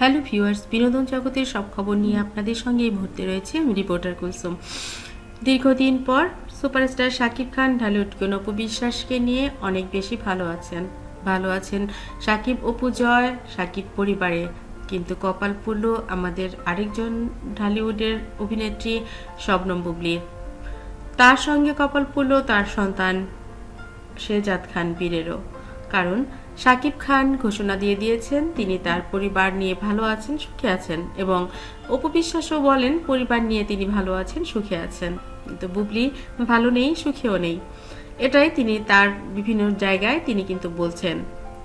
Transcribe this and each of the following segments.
Hello viewers, বিনোদন জগতের সব খবর নিয়ে আপনাদের সঙ্গে এই মুহূর্তে রয়েছে আমি রিপোর্টার কুলসুম। দীর্ঘদিন পর সুপারস্টার শাকিব খান, ঢালিউড কোন অপু বিশ্বাসকে নিয়ে অনেক বেশি ভালো আছেন। ভালো আছেন শাকিব অপু জয়, শাকিব পরিবারে। কিন্তু কপাল পুল্ল আমাদের আরেকজন ঢালিউডের অভিনেত্রী শবনম বুবলির তার সঙ্গে কপাল পুল্ল তার সন্তান শেজাদ খান বীরেরও। কারণ শাকিব খান ঘোষণা দিয়ে দিয়েছেন, তিনি তার পরিবার নিয়ে ভালো আছেন, সুখে আছেন এবং অপবিশ্বাসও বলেন, পরিবার নিয়ে তিনি ভালো আছেন, সুখে আছেন। কিন্তু বুবলি, ভালো নেই, সুখেও নেই। এটাই তিনি তার বিভিন্ন জায়গায় তিনি কিন্তু বলছেন।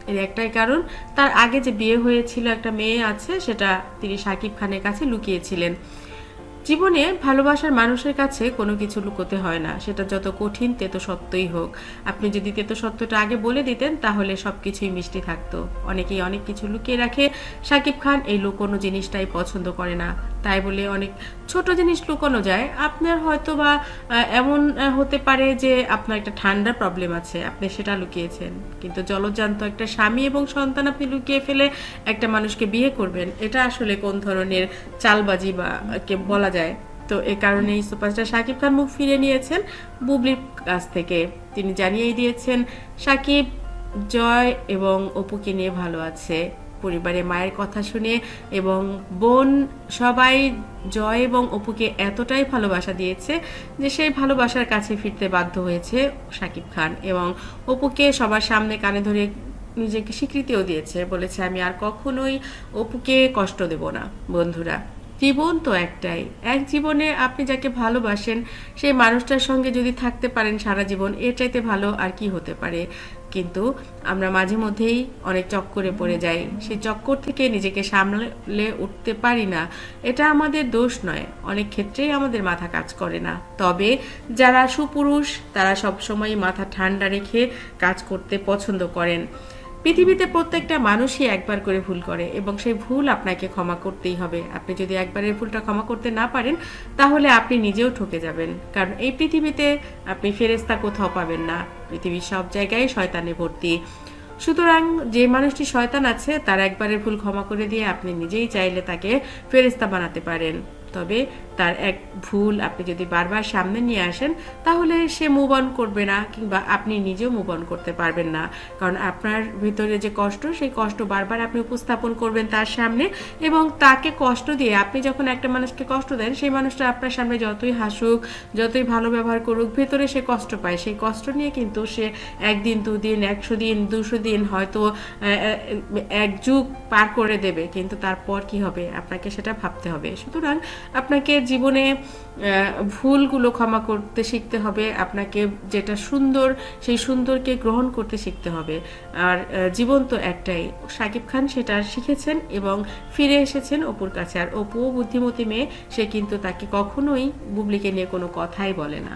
এর একটাই কারণ, তার আগে যে বিয়ে হয়েছিল, একটা মেয়ে আছে, সেটা তিনি শাকিব খানের কাছে লুকিয়েছিলেন। জীবনে ভালোবাসার মানুষের কাছে কোনো কিছু লুকোতে হয় না। সেটা যত কঠিন, তেতো সত্যই হোক। আপনি যদি তেতো সত্যটা আগে বলে দিতেন, তাহলে সব কিছুই মিষ্টি থাকতো। অনেকেই অনেক কিছু লুকিয়ে রাখে। সাকিব খান এই লুকোনো জিনিসটাই পছন্দ করে না। তাই বলে অনেক ছোট জিনিস লুকোনো যায়। আপনার হয়তো বা এমন হতে পারে যে আপনার একটা ঠান্ডার প্রবলেম আছে, আপনি সেটা লুকিয়েছেন। কিন্তু জলজান্ত একটা স্বামী এবং সন্তান আপনি লুকিয়ে ফেলে একটা মানুষকে বিয়ে করবেন, এটা আসলে কোন ধরনের চালবাজি বা কে বলা যায়? তো এ কারণেই সুপারস্টার শাকিব খান মুখ ফিরে নিয়েছেন। বুবলির কাছ থেকে তিনি জানিয়েই দিয়েছেন শাকিব জয় এবং অপুকে নিয়ে ভালো আছে। পরিবারে মায়ের কথা শুনে এবং বোন সবাই জয় এবং অপুকে এতটাই ভালোবাসা দিয়েছে যে সেই ভালোবাসার কাছে ফিরতে বাধ্য হয়েছে শাকিব খান এবং অপুকে সবার সামনে কানে ধরে নিজেকে স্বীকৃতিও দিয়েছে, বলেছে, আমি আর কখনোই অপুকে কষ্ট দেব না, বন্ধুরা। জীবন তো একটাই। এক জীবনে আপনি যাকে ভালোবাসেন, সেই মানুষটার সঙ্গে যদি থাকতে পারেন সারা জীবন, এর চাইতে ভালো আর কি হতে পারে। কিন্তু আমরা মাঝে মধ্যেই অনেক চক্করে পড়ে যাই। সেই চক্কর থেকে নিজেকে সামলে উঠতে পারি না। এটা আমাদের দোষ নয়। অনেক ক্ষেত্রেই আমাদের মাথা কাজ করে না। তবে যারা সুপুরুষ, তারা সবসময় মাথা ঠান্ডা রেখে কাজ করতে পছন্দ করেন। পৃথিবীতে প্রত্যেকটা মানুষই একবার করে ভুল করে এবং সেই ভুল আপনাকে ক্ষমা করতেই হবে। আপনি যদি একবারের ভুলটা ক্ষমা করতে না পারেন, তাহলে আপনি নিজেও ঠকে যাবেন। কারণ এই পৃথিবীতে আপনি ফেরেস্তা কোথাও পাবেন না। পৃথিবীর সব জায়গায় শয়তানে ভর্তি। সুতরাং যে মানুষটি শয়তান আছে, তার একবারের ভুল ক্ষমা করে দিয়ে আপনি নিজেই চাইলে তাকে ফেরেস্তা বানাতে পারেন। তবে তার এক ভুল আপনি যদি বারবার সামনে নিয়ে আসেন, তাহলে সে মুভ অন করবে না কিংবা আপনি নিজেও মুভ অন করতে পারবেন না। কারণ আপনার ভিতরে যে কষ্ট, সেই কষ্ট বারবার আপনি উপস্থাপন করবেন তার সামনে এবং তাকে কষ্ট দিয়ে আপনি যখন একটা মানুষকে কষ্ট দেন, সেই মানুষটা আপনার সামনে যতই হাসুক, যতই ভালো ব্যবহার করুক, ভেতরে সে কষ্ট পায়। সেই কষ্ট নিয়ে কিন্তু সে একদিন, দুদিন, একশো দিন, দুশো দিন হয়তো এক যুগ পার করে দেবে। কিন্তু তারপর কি হবে? আপনাকে সেটা ভাবতে হবে। সুতরাং আপনাকে জীবনে ভুলগুলো ক্ষমা করতে শিখতে হবে, আপনাকে যেটা সুন্দর, সেই সুন্দরকে গ্রহণ করতে শিখতে হবে। আর জীবন তো একটাই। সাকিব খান সেটা শিখেছেন এবং ফিরে এসেছেন অপুর কাছে। আর অপু বুদ্ধিমতী মেয়ে, সে কিন্তু তাকে কখনোই বুবলিকে নিয়ে কোনো কথাই বলে না।